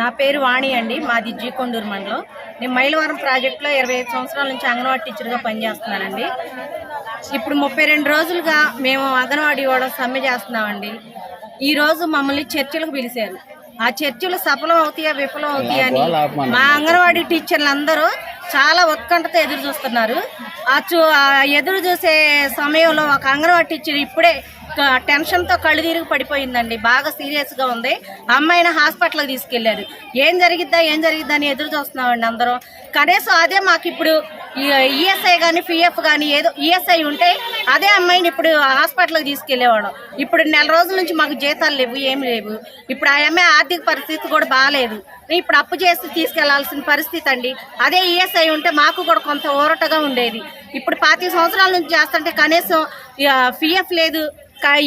నా పేరు వాణి అండి మాది జీకొండూరు మండలం. నేను మైలవరం ప్రాజెక్టులో ఇరవై ఐదు సంవత్సరాల నుంచి అంగన్వాడీ టీచర్గా పనిచేస్తున్నానండి. ఇప్పుడు ముప్పై రెండు రోజులుగా మేము అంగన్వాడీ కూడా సమ్మె చేస్తున్నామండి. ఈ రోజు మమ్మల్ని చర్చలకు పిలిచారు. ఆ చర్చలు సఫలం అవుతాయా విఫలం అవుతాయా అని మా అంగన్వాడీ టీచర్లు అందరూ చాలా ఉత్కంఠతో ఎదురు చూస్తున్నారు. ఆ చూ ఎదురు చూసే సమయంలో ఒక అంగన్వాడీ టీచర్ ఇప్పుడే టెన్షన్తో కళ్ళు తిరిగి పడిపోయిందండి. బాగా సీరియస్గా ఉంది. అమ్మాయిని హాస్పిటల్కి తీసుకెళ్ళారు ఏం జరిగిద్దా ఏం జరిగిద్దా అని ఎదురు చూస్తున్నామండి అందరం. కనీసం అదే మాకు ఇప్పుడు ఈఎస్ఐ కానీ పిఎఫ్ కానీ ఏదో ఈఎస్ఐ ఉంటే అదే అమ్మాయిని ఇప్పుడు హాస్పిటల్కి తీసుకెళ్ళేవాడు ఇప్పుడు నెల రోజుల నుంచి మాకు జీతాలు లేవు ఏమి లేవు. ఇప్పుడు ఆ అమ్మాయి ఆర్థిక పరిస్థితి కూడా బాగాలేదు ఇప్పుడు అప్పు చేసి తీసుకెళ్ళాల్సిన పరిస్థితి అండి. అదే ఈఎస్ఐ ఉంటే మాకు కూడా కొంత ఊరటగా ఉండేది. ఇప్పుడు పాతి సంవత్సరాల నుంచి చేస్తుంటే కనీసం పిఎఫ్ లేదు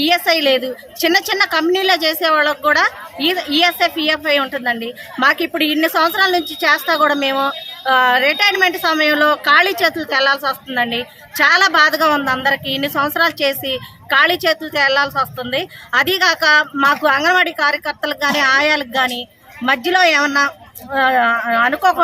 ఈఎస్ఐ లేదు. చిన్న చిన్న కంపెనీలో చేసే వాళ్ళకి కూడా ఈఎస్ఎఫ్ ఈఎఫ్ఐ ఉంటుందండి. మాకు ఇప్పుడు ఇన్ని సంవత్సరాల నుంచి చేస్తా కూడా మేము రిటైర్మెంట్ సమయంలో ఖాళీ చేతులు తెల్లాల్సి వస్తుందండి. చాలా బాధగా ఉంది అందరికీ. ఇన్ని సంవత్సరాలు చేసి ఖాళీ చేతులు తెల్లాల్సి వస్తుంది. అదీగాక మాకు అంగన్వాడీ కార్యకర్తలకు కానీ ఆయాలకు కానీ మధ్యలో ఏమన్నా అనుకోకుండా